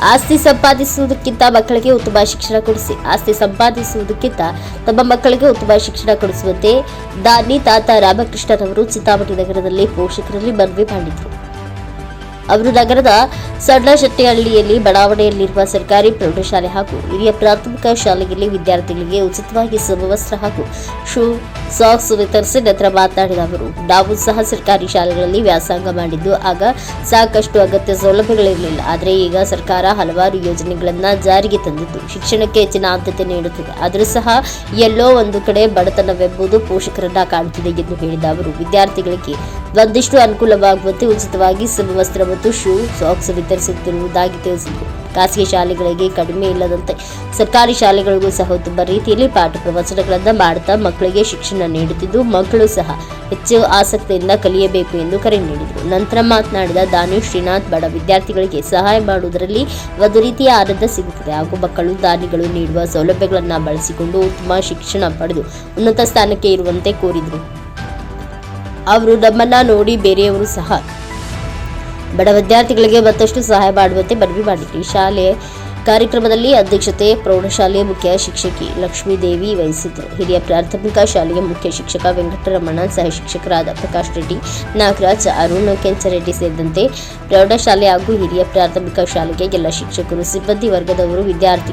ಆಸ್ತಿ ಸಂಪಾದಿಸುವುದಕ್ಕಿಂತ ಮಕ್ಕಳಿಗೆ ಉತ್ತಮ ಶಿಕ್ಷಣ ಕೊಡಿಸಿ, ಆಸ್ತಿ ಸಂಪಾದಿಸುವುದಕ್ಕಿಂತ ತಮ್ಮ ಮಕ್ಕಳಿಗೆ ಉತ್ತಮ ಶಿಕ್ಷಣ ಕೊಡಿಸುವಂತೆ ದಾನಿ ತಾತ ರಾಮಕೃಷ್ಣನವರು ಚಿಂತಾಮಣಿ ನಗರದಲ್ಲಿ ಪೋಷಕರಲ್ಲಿ ಮನವಿ ಮಾಡಿದರು. ಅವರು ನಗರದ ಸಣ್ಣಶೆಟ್ಟಿಹಳ್ಳಿಯಲ್ಲಿ ಬಡಾವಣೆಯಲ್ಲಿರುವ ಸರ್ಕಾರಿ ಪ್ರೌಢಶಾಲೆ ಹಾಗೂ ಹಿರಿಯ ಪ್ರಾಥಮಿಕ ಶಾಲೆಯಲ್ಲಿ ವಿದ್ಯಾರ್ಥಿಗಳಿಗೆ ಉಚಿತವಾಗಿ ಸಮವಸ್ತ್ರ ಹಾಗೂ ಶೂ, ಸಾಕ್ಸ್ ವಿತರಿಸಿ ನಂತರ ಮಾತನಾಡಿದ ಅವರು, ನಾವು ಸಹ ಸರ್ಕಾರಿ ಶಾಲೆಗಳಲ್ಲಿ ವ್ಯಾಸಂಗ ಮಾಡಿದ್ದು, ಆಗ ಸಾಕಷ್ಟು ಅಗತ್ಯ ಸೌಲಭ್ಯಗಳಿರಲಿಲ್ಲ ಆದರೆ ಈಗ ಸರ್ಕಾರ ಹಲವಾರು ಯೋಜನೆಗಳನ್ನು ಜಾರಿಗೆ ತಂದಿದ್ದು, ಶಿಕ್ಷಣಕ್ಕೆ ಹೆಚ್ಚಿನ ಆದ್ಯತೆ ನೀಡುತ್ತಿದೆ. ಆದರೂ ಸಹ ಎಲ್ಲೋ ಒಂದು ಕಡೆ ಬಡತನವೆಂಬುದು ಪೋಷಕರನ್ನ ಕಾಡುತ್ತಿದೆ ಎಂದು ಹೇಳಿದ ಅವರು. ವಿದ್ಯಾರ್ಥಿಗಳಿಗೆ ಒಂದಿಷ್ಟು ಅನುಕೂಲವಾಗುವಂತೆ ಉಚಿತವಾಗಿ ಸಮವಸ್ತ್ರ ಮತ್ತು ಶೂ ಸಾಕ್ಸ್ ವಿತರಿಸುತ್ತಿರುವುದಾಗಿ ತಿಳಿಸಿದರು ಖಾಸಗಿ ಶಾಲೆಗಳಿಗೆ ಕಡಿಮೆ ಇಲ್ಲದಂತೆ ಸರ್ಕಾರಿ ಶಾಲೆಗಳಿಗೂ ಸಹ ಉತ್ತಮ ರೀತಿಯಲ್ಲಿ ಪಾಠ ಪ್ರವಚನಗಳನ್ನು ಮಾಡುತ್ತಾ ಮಕ್ಕಳಿಗೆ ಶಿಕ್ಷಣ ನೀಡುತ್ತಿದ್ದು, ಮಕ್ಕಳು ಸಹ ಹೆಚ್ಚು ಆಸಕ್ತಿಯಿಂದ ಕಲಿಯಬೇಕು ಎಂದು ಕರೆ ನೀಡಿದರು. ನಂತರ ಮಾತನಾಡಿದ ದಾನಿ ಶ್ರೀನಾಥ್ ಬಡ ವಿದ್ಯಾರ್ಥಿಗಳಿಗೆ ಸಹಾಯ ಮಾಡುವುದರಲ್ಲಿ ಒಂದು ರೀತಿಯ ಆನಂದ ಸಿಗುತ್ತದೆ. ಹಾಗೂ ಮಕ್ಕಳು ದಾನಿಗಳು ನೀಡುವ ಸೌಲಭ್ಯಗಳನ್ನು ಬಳಸಿಕೊಂಡು ಉತ್ತಮ ಶಿಕ್ಷಣ ಪಡೆದು ಉನ್ನತ ಸ್ಥಾನಕ್ಕೆ ಇರುವಂತೆ ಕೋರಿದರು. ಅವರು ನಮ್ಮನ್ನ ನೋಡಿ ಬೇರೆಯವರು ಸಹ. ಬಡ ವಿದ್ಯಾರ್ಥಿಗಳಿಗೆ ಮತ್ತಷ್ಟು ಸಹಾಯ ಮಾಡುವಂತೆ ಮನವಿ ಮಾಡಿದ್ರು. ಶಾಲೆ ಕಾರ್ಯಕ್ರಮದಲ್ಲಿ ಅಧ್ಯಕ್ಷತೆ ಪ್ರೌಢಶಾಲೆಯ ಮುಖ್ಯ ಶಿಕ್ಷಕಿ ಲಕ್ಷ್ಮೀದೇವಿ ವಹಿಸಿದ್ದರು. ಹಿರಿಯ ಪ್ರಾಥಮಿಕ ಶಾಲೆಯ ಮುಖ್ಯ ಶಿಕ್ಷಕ ವೆಂಕಟರಮಣ, ಸಹ ಶಿಕ್ಷಕರಾದ ಪ್ರಕಾಶ್ ರೆಡ್ಡಿ, ನಾಗರಾಜ್, ಅರುಣ್ ಕೆಂಚರೆಡ್ಡಿ ಸೇರಿದಂತೆ ಪ್ರೌಢಶಾಲೆ ಹಾಗೂ ಹಿರಿಯ ಪ್ರಾಥಮಿಕ ಶಾಲೆಗೆ ಎಲ್ಲ ಶಿಕ್ಷಕರು, ಸಿಬ್ಬಂದಿ ವರ್ಗದವರು, ವಿದ್ಯಾರ್ಥಿ